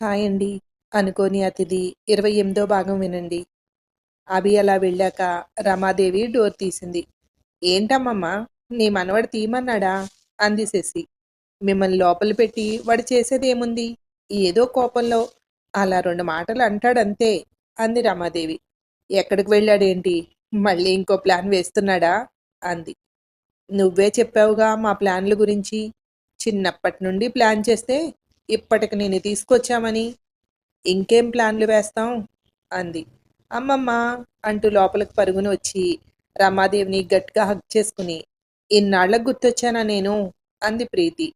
Hi అండి. అనుకోని అతిథి ఇరవై ఎనిమిదో భాగం వినండి. అభి అలా వెళ్ళాక రమాదేవి డోర్ తీసింది. ఏంటమ్మమ్మా నీ మనవడు తీయమన్నాడా? అంది శశి. మిమ్మల్ని లోపల పెట్టి వాడు చేసేదేముంది? ఏదో కోపంలో. అలా రెండు మాటలు అంటాడంతే అంది రమాదేవి. ఎక్కడికి వెళ్ళాడేంటి? మళ్ళీ ఇంకో ప్లాన్ వేస్తున్నాడా? అంది. నువ్వే చెప్పావుగా మా ప్లాన్ల గురించి. చిన్నప్పటి నుండి ప్లాన్ చేస్తే ఇప్పటికి నేను తీసుకొచ్చామని ఇంకేం ప్లాన్లు వేస్తాం? అంది. అమ్మమ్మ అంటూ లోపలికి పరుగున వచ్చి రమాదేవిని గట్టిగా హక్ చేసుకుని ఇన్నాళ్ళకు గుర్తొచ్చానా నేను? అంది ప్రీతి.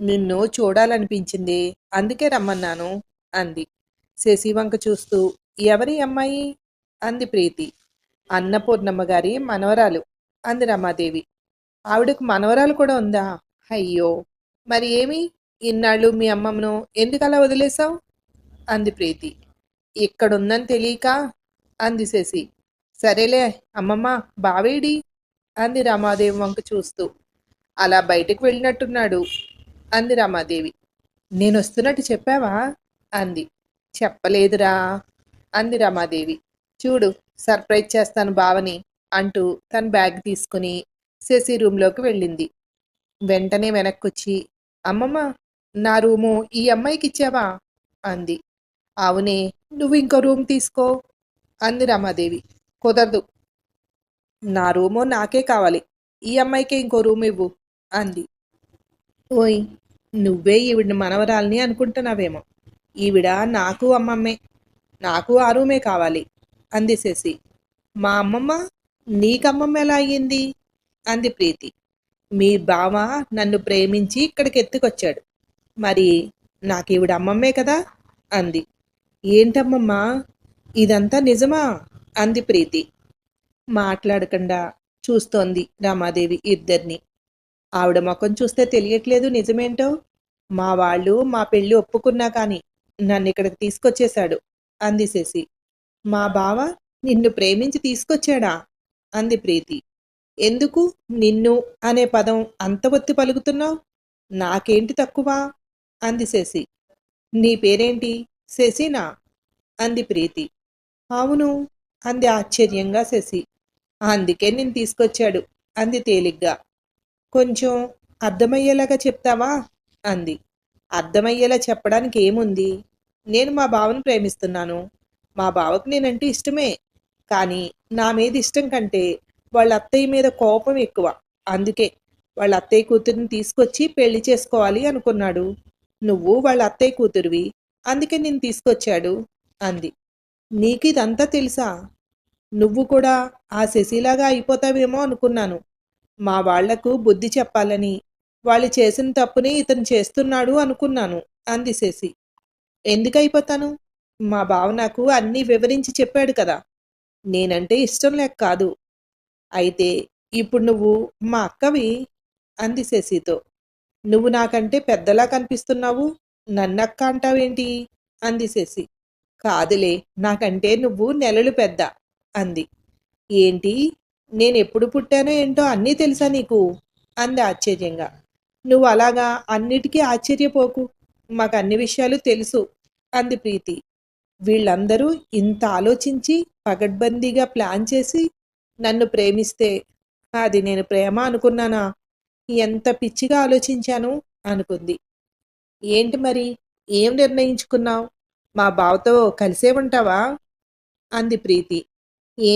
నిన్ను చూడాలనిపించింది అందుకే రమ్మన్నాను అంది. శశివంక చూస్తూ ఎవరి అమ్మాయి? అంది ప్రీతి. అన్నపూర్ణమ్మ గారి మనవరాలు అంది రమాదేవి. ఆవిడకు మనవరాలు కూడా ఉందా? అయ్యో మరి ఏమి? ఇన్నాళ్ళు మీ అమ్మమ్మను ఎందుకలా వదిలేశావు? అంది ప్రీతి. ఇక్కడుందని తెలియక అంది శశి సరేలే అమ్మమ్మ బావేడి? అంది రమాదేవి వంక చూస్తూ. అలా బయటకు వెళ్ళినట్టున్నాడు అంది రమాదేవి. నేను వస్తున్నట్టు చెప్పావా? అంది. చెప్పలేదురా అంది రమాదేవి. చూడు సర్ప్రైజ్ చేస్తాను బావని అంటూ తన బ్యాగ్ తీసుకుని శశి రూమ్లోకి వెళ్ళింది. వెంటనే వెనక్కొచ్చి అమ్మమ్మ నా రూము ఈ అమ్మాయికి ఇచ్చావా? అంది. అవునే నువ్వు ఇంకో రూమ్ తీసుకో అంది రమాదేవి. కుదరదు. నా రూము నాకే కావాలి. ఈ అమ్మాయికే ఇంకో రూమ్ ఇవ్వు అంది. ఓయ్ నువ్వే ఈవిడ మనవరాలని అనుకుంటున్నావేమో. ఈవిడ నాకు అమ్మమ్మే. నాకు ఆ రూమే కావాలి అంది శశి. మా అమ్మమ్మ నీకమ్మమ్మ ఎలా అయ్యింది? అంది ప్రీతి. మీ బావ నన్ను ప్రేమించి ఇక్కడికి ఎత్తుకొచ్చాడు. మరి నాకు ఈవిడ అమ్మమ్మే కదా? అంది. ఏంటమ్మమ్మా? ఇదంతా నిజమా? అంది ప్రీతి. మాట్లాడకుండా చూస్తోంది రామాదేవి ఇద్దరిని. ఆవిడ ముఖం చూస్తే తెలియట్లేదు నిజమేంటో? మా వాళ్ళు మా పెళ్ళి ఒప్పుకున్నా కానీ నన్ను ఇక్కడికి తీసుకొచ్చేశాడు అంది శశి. మా బావ నిన్ను ప్రేమించి తీసుకొచ్చాడా? అంది ప్రీతి. ఎందుకు? నిన్ను అనే పదం అంత ఒత్తి పలుకుతున్నావు? నాకేంటి తక్కువ? అంది శశి. నీ పేరేంటి? శశినా? అంది ప్రీతి. అవును అంది ఆశ్చర్యంగా శశి. అందుకే నేను తీసుకొచ్చాడు అంది తేలిగ్గా. కొంచెం అర్థమయ్యేలాగా చెప్తావా? అంది. అర్థమయ్యేలా చెప్పడానికి ఏముంది? నేను మా బావను ప్రేమిస్తున్నాను. మా బావకు నేనంటే ఇష్టమే. కానీ నా మీద ఇష్టం కంటే వాళ్ళ అత్తయ్య మీద కోపం ఎక్కువ. అందుకే వాళ్ళ అత్తయ్య కూతురిని తీసుకొచ్చి పెళ్ళి చేసుకోవాలి అనుకున్నాడు. నువ్వు వాళ్ళ అత్తయ్య కూతురివి అందుకే నేను తీసుకొచ్చాడు అంది. నీకు ఇదంతా తెలుసా? నువ్వు కూడా ఆ శశిలాగా అయిపోతావేమో అనుకున్నాను. మా వాళ్ళకు బుద్ధి చెప్పాలని వాళ్ళు చేసిన తప్పుని ఇతను చేస్తున్నాడు అనుకున్నాను అంది శశి. ఎందుకు అయిపోతాను మా బావ నాకు అన్నీ వివరించి చెప్పాడు కదా. నేనంటే ఇష్టం లేక కాదు. అయితే ఇప్పుడు నువ్వు మా అక్కవి అంది శశితో. నువ్వు నాకంటే పెద్దలా కనిపిస్తున్నావు నన్నక్క అంటావేంటి? అంది శశి. కాదులే నాకంటే నువ్వు నెలలు పెద్ద అంది. ఏంటి? నేను ఎప్పుడు పుట్టానో ఏంటో అన్నీ తెలుసా నీకు? అంది ఆశ్చర్యంగా. నువ్వు అలాగా అన్నిటికీ ఆశ్చర్యపోకు మాకు అన్ని విషయాలు తెలుసు అంది ప్రీతి. వీళ్ళందరూ ఇంత ఆలోచించి పగడ్బందీగా ప్లాన్ చేసి నన్ను ప్రేమిస్తే అది నేను ప్రేమ అనుకున్నానా? ఎంత పిచ్చిగా ఆలోచించాను అనుకుంది. ఏంటి మరి? ఏం నిర్ణయించుకున్నావు? మా బావతో కలిసే ఉంటావా? అంది ప్రీతి. ఏ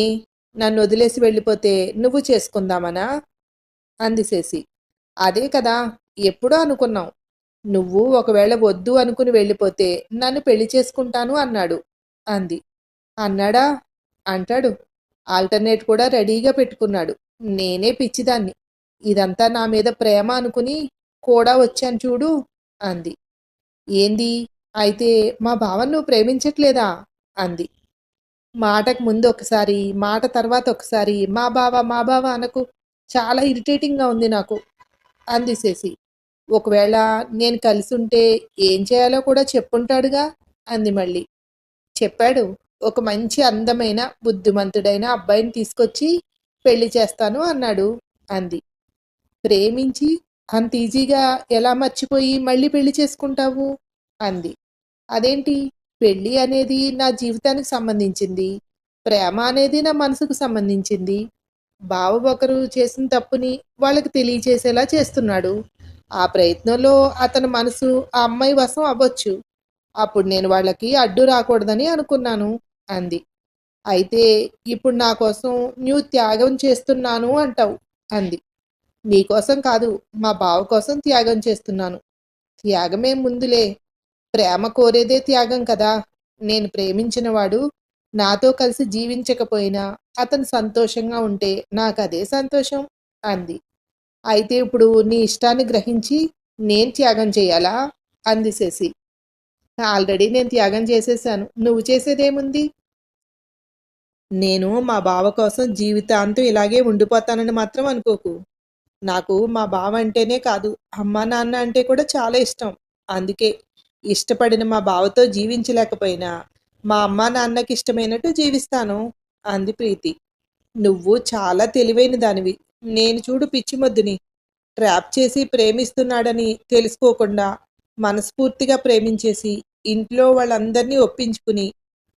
నన్ను వదిలేసి వెళ్ళిపోతే నువ్వు చేసుకుందామనా? అంది శశి. అదే కదా ఎప్పుడో అనుకున్నావు నువ్వు ఒకవేళ వద్దు అనుకుని వెళ్ళిపోతే నన్ను పెళ్ళి చేసుకుంటాను అన్నాడు. అంది. అన్నాడా? అంటాడు. ఆల్టర్నేట్ కూడా రెడీగా పెట్టుకున్నాడు. నేనే పిచ్చిదాన్ని. ఇదంతా నా మీద ప్రేమ అనుకుని కూడా వచ్చాను చూడు అంది. ఏంది? అయితే మా బావను నువ్వు ప్రేమించట్లేదా? అంది. మాటకు ముందు ఒకసారి మాట తర్వాత ఒకసారి మా బావ మా బావ అనకు చాలా ఇరిటేటింగ్గా ఉంది నాకు అంది శశి. ఒకవేళ నేను కలిసి ఉంటే ఏం చేయాలో కూడా చెప్పుంటాడుగా అంది మళ్ళీ. చెప్పాడు ఒక మంచి అందమైన బుద్ధిమంతుడైన అబ్బాయిని తీసుకొచ్చి పెళ్ళి చేస్తాను అన్నాడు అంది. ప్రేమించి అంత ఈజీగా ఎలా మర్చిపోయి మళ్ళీ పెళ్ళి చేసుకుంటావు? అంది. అదేంటి? పెళ్ళి అనేది నా జీవితానికి సంబంధించింది. ప్రేమ అనేది నా మనసుకు సంబంధించింది. బావ ఒకరు చేసిన తప్పుని వాళ్ళకి తెలియచేసేలా చేస్తున్నాడు. ఆ ప్రయత్నంలో అతని మనసు ఆ అమ్మాయి వశం అవ్వచ్చు. అప్పుడు నేను వాళ్ళకి అడ్డు రాకూడదని అనుకున్నాను అంది. అయితే ఇప్పుడు నా కోసం నువ్వు త్యాగం చేస్తున్నాను అంటావు అంది. నీకోసం కాదు మా బావ కోసం త్యాగం చేస్తున్నాను. త్యాగమే ముందులే. ప్రేమ కోరేదే త్యాగం కదా. నేను ప్రేమించినవాడు నాతో కలిసి జీవించకపోయినా అతను సంతోషంగా ఉంటే నాకు అదే సంతోషం అంది. అయితే ఇప్పుడు నీ ఇష్టాన్ని గ్రహించి నేను త్యాగం చేయాలా? అంది శశి. ఆల్రెడీ నేను త్యాగం చేసేసాను నువ్వు చేసేదేముంది? నేను మా బావ కోసం జీవితాంతం ఇలాగే ఉండిపోతానని మాత్రం అనుకోకు. నాకు మా బావ అంటేనే కాదు అమ్మ నాన్న అంటే కూడా చాలా ఇష్టం. అందుకే ఇష్టపడిన మా బావతో జీవించలేకపోయినా మా అమ్మ నాన్నకి ఇష్టమైనట్టు జీవిస్తాను అంది ప్రీతి. నువ్వు చాలా తెలివైన దానివి. నేను చూడు పిచ్చిమొద్దుని ట్రాప్ చేసి ప్రేమిస్తున్నాడని తెలుసుకోకుండా మనస్ఫూర్తిగా ప్రేమించేసి ఇంట్లో వాళ్ళందరినీ ఒప్పించుకుని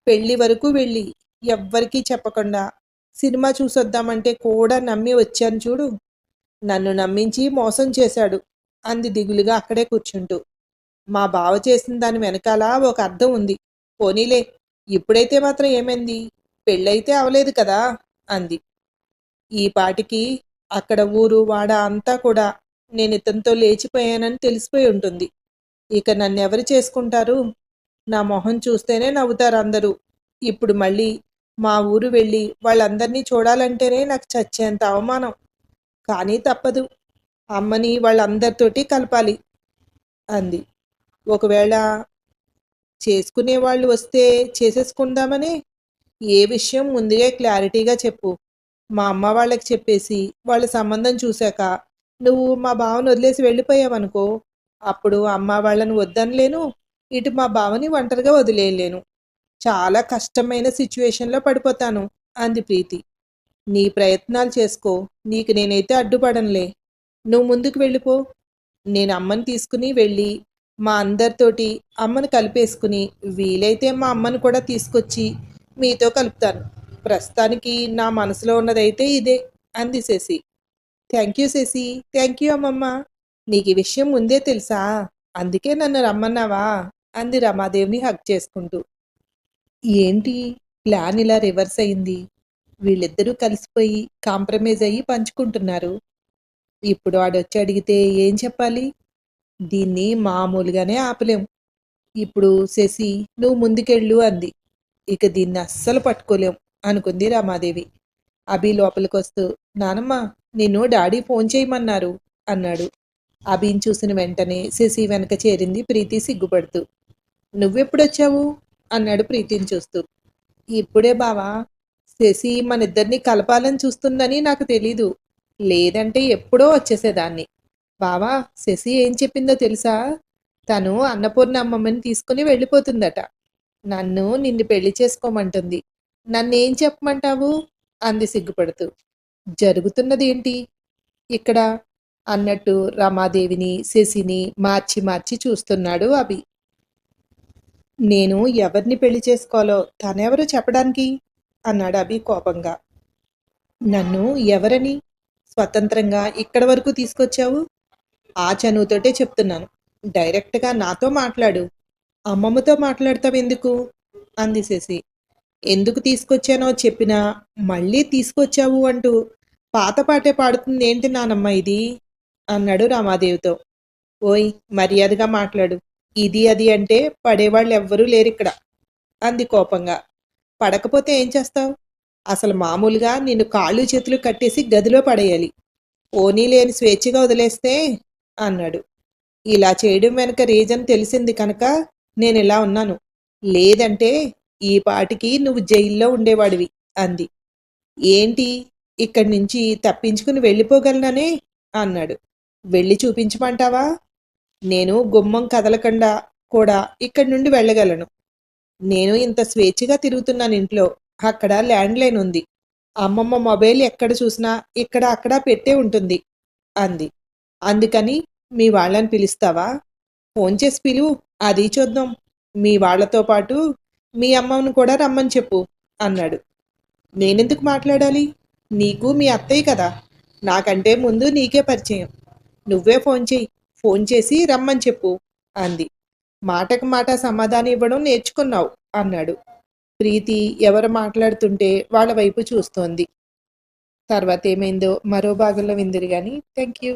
పెళ్ళి వరకు వెళ్ళి ఎవ్వరికీ చెప్పకుండా సినిమా చూసొద్దామంటే కూడా నమ్మి వచ్చాను చూడు. నన్ను నమ్మించి మోసం చేశాడు అంది దిగులుగా అక్కడే కూర్చుంటూ. మా బావ చేసిన దాని వెనకాల ఒక అర్థం ఉంది. పోనీలే ఇప్పుడైతే మాత్రం ఏమైంది? పెళ్ళైతే అవలేదు కదా? అంది. ఈ పాటికి అక్కడ ఊరు వాడ అంతా కూడా నేను ఇతనితో లేచిపోయానని తెలిసిపోయి ఉంటుంది. ఇక నన్ను ఎవరు చేసుకుంటారు? నా మొహం చూస్తేనే నవ్వుతారు అందరూ. ఇప్పుడు మళ్ళీ మా ఊరు వెళ్ళి వాళ్ళందరినీ చూడాలంటేనే నాకు చచ్చేంత అవమానం. కానీ తప్పదు. అమ్మని వాళ్ళందరితోటి కలపాలి అంది. ఒకవేళ చేసుకునే వాళ్ళు వస్తే చేసేసుకుందామని? ఏ విషయం ముందుగా క్లారిటీగా చెప్పు. మా అమ్మ వాళ్ళకి చెప్పేసి వాళ్ళ సంబంధం చూశాక నువ్వు మా బావను వదిలేసి వెళ్ళిపోయావనుకో అప్పుడు అమ్మ వాళ్ళని వద్దనలేను ఇటు మా బావని ఒంటరిగా వదిలేయలేను. చాలా కష్టమైన సిచ్యువేషన్లో పడిపోతాను అంది ప్రీతి. నీ ప్రయత్నాలు చేసుకో. నీకు నేనైతే అడ్డుపడనులే. నువ్వు ముందుకు వెళ్ళిపో. నేను అమ్మని తీసుకుని వెళ్ళి మా అందరితోటి అమ్మని కలిపేసుకుని వీలైతే మా అమ్మని కూడా తీసుకొచ్చి మీతో కలుపుతాను. ప్రస్తుతానికి నా మనసులో ఉన్నదైతే ఇదే అంది Shashi. Thank you Shashi. Thank you అమ్మమ్మ. నీకు ఈ విషయం ముందే తెలుసా? అందుకే నన్ను రమ్మన్నావా? అంది రమాదేవిని హక్ చేసుకుంటూ. ఏంటి? ప్లాన్ ఇలా రివర్స్ అయింది. వీళ్ళిద్దరూ కలిసిపోయి కాంప్రమైజ్ అయ్యి పంచుకుంటున్నారు. ఇప్పుడు వాడొచ్చి అడిగితే ఏం చెప్పాలి? దీన్ని మామూలుగానే ఆపలేం. ఇప్పుడు శశి నువ్వు ముందుకెళ్ళు అంది. ఇక దీన్ని అస్సలు పట్టుకోలేం అనుకుంది రామాదేవి. అభి లోపలికి వస్తూ నానమ్మ నిన్ను డాడీ ఫోన్ చేయమన్నారు అన్నాడు. అభిని చూసిన వెంటనే శశి వెనక చేరింది ప్రీతి సిగ్గుపడుతూ. నువ్వెప్పుడొచ్చావు? అన్నాడు ప్రీతిని చూస్తూ. ఇప్పుడే బావా శశి మన ఇద్దరిని కలపాలని చూస్తుందని నాకు తెలీదు. లేదంటే ఎప్పుడో వచ్చేసేదాన్ని. బావా శశి ఏం చెప్పిందో తెలుసా? తను అన్నపూర్ణ అమ్మమ్మని తీసుకుని వెళ్ళిపోతుందట. నన్ను నిన్ను పెళ్ళి చేసుకోమంటుంది. నన్నేం చెప్పమంటావు? అంది సిగ్గుపడుతూ. జరుగుతున్నది ఏంటి ఇక్కడ అన్నట్టు రమాదేవిని శశిని మార్చి మార్చి చూస్తున్నాడు అభి. నేను ఎవరిని పెళ్ళి చేసుకోవాలో తనెవరు చెప్పడానికి? అన్నాడు అభి కోపంగా. నన్ను ఎవరని స్వతంత్రంగా ఇక్కడ వరకు తీసుకొచ్చావు? ఆ చనువుతోటే చెప్తున్నాను. డైరెక్ట్గా నాతో మాట్లాడు. అమ్మమ్మతో మాట్లాడతావు ఎందుకు? అంది శశి. ఎందుకు తీసుకొచ్చానో చెప్పినా మళ్ళీ తీసుకొచ్చావు అంటూ పాత పాటే పాడుతుంది ఏంటి నానమ్మ ఇది? అన్నాడు రామాదేవితో. ఓయ్ మర్యాదగా మాట్లాడు. ఇది అది అంటే పడేవాళ్ళు ఎవ్వరూ లేరిక్కడ. అంది కోపంగా. పడకపోతే ఏం చేస్తావు? అసలు మామూలుగా నిన్ను కాళ్ళు చేతులు కట్టేసి గదిలో పడేయాలి. పోనీ లేని స్వేచ్ఛగా వదిలేస్తే? అన్నాడు. ఇలా చేయడం వెనక రీజన్ తెలిసింది కనుక నేను ఇలా ఉన్నాను. లేదంటే ఈ పాటికి నువ్వు జైల్లో ఉండేవాడివి అంది. ఏంటి? ఇక్కడి నుంచి తప్పించుకుని వెళ్ళిపోగలననే? అన్నాడు. వెళ్ళి చూపించమంటావా? నేను గుమ్మం కదలకుండా కూడా ఇక్కడి నుండి వెళ్ళగలను. నేను ఇంత స్వేచ్ఛగా తిరుగుతున్నాను ఇంట్లో. అక్కడ ల్యాండ్ లైన్ ఉంది. అమ్మమ్మ మొబైల్ ఎక్కడ చూసినా ఇక్కడ అక్కడ పెట్టే ఉంటుంది అంది. అందుకని మీ వాళ్ళని పిలుస్తావా? ఫోన్ చేసి పిలువు అది చూద్దాం. మీ వాళ్ళతో పాటు మీ అమ్మను కూడా రమ్మని చెప్పు అన్నాడు. నేనెందుకు మాట్లాడాలి? నీకు మీ అత్తయ్య కదా. నాకంటే ముందు నీకే పరిచయం. నువ్వే ఫోన్ చేయి. ఫోన్ చేసి రమ్మని చెప్పు అంది. మాటకు మాట సమాధానం ఇవ్వడం నేర్చుకున్నావు అన్నాడు. ప్రీతి ఎవరు మాట్లాడుతుంటే వాళ్ళ వైపు చూస్తోంది. తర్వాత ఏమైందో మరో భాగంలో విందురు కానీ థ్యాంక్ యూ